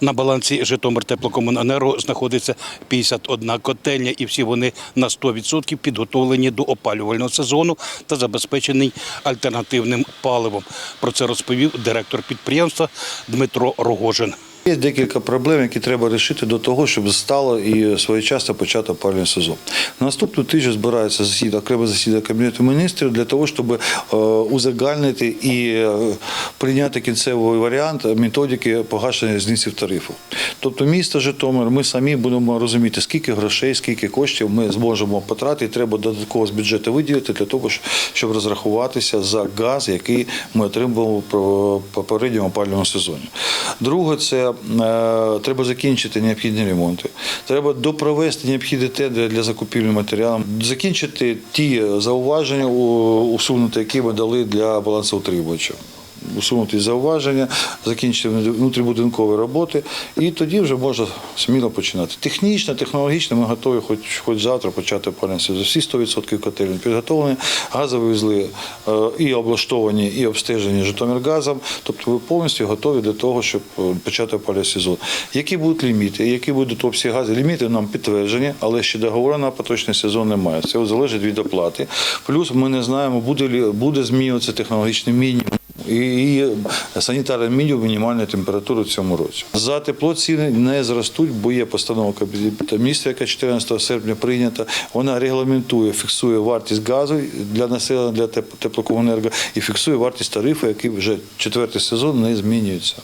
На балансі Житомир теплокомуненерго знаходиться 51 котельня, і всі вони на 100% підготовлені до опалювального сезону та забезпечені альтернативним паливом. Про це розповів директор підприємства Дмитро Рогожин. Є декілька проблем, які треба вирішити до того, щоб стало і своєчасно почати опалювальний сезон. На наступну тиждень збирається засідання, окреме засідання Кабінету міністрів для того, щоб е, узагальнити і е, прийняти кінцевий варіант методики погашення різниці в тарифу. Тобто місто Житомир, ми самі будемо розуміти, скільки грошей, скільки коштів ми зможемо потратити. Треба додатково з бюджету виділити для того, щоб розрахуватися за газ, який ми отримували в попередньому опалювальному сезоні. Друге, це е, треба закінчити необхідні ремонти. Треба допровести необхідні тендери для закупівлі матеріалів, закінчити ті зауваження, усунути, які ми дали для балансоутримувача. Усунути зауваження, закінчити внутрібудинкові роботи, і тоді вже можна сміло починати. Технічно, технологічно ми готові хоч, хоч завтра почати опалювальний сезон. Всі 100% котельні підготовлені, газові вузли е, і облаштовані, і обстежені Житомиргазом. Тобто ви повністю готові для того, щоб е, почати опалювальний сезон. Які будуть ліміти, які будуть обсяги газу? Ліміти нам підтверджені, але ще договору на поточний сезон немає. Це залежить від оплати. Плюс ми не знаємо, буде, буде змінюватися технологічний мінімум і санітарний мінімум мінімальної температури в цьому році. За тепло ціни не зростуть, бо є постанова Кабінету міністрів, яка 14 серпня прийнята. Вона регламентує, фіксує вартість газу для населення для теплокомунерго і фіксує вартість тарифу, який вже четвертий сезон не змінюється.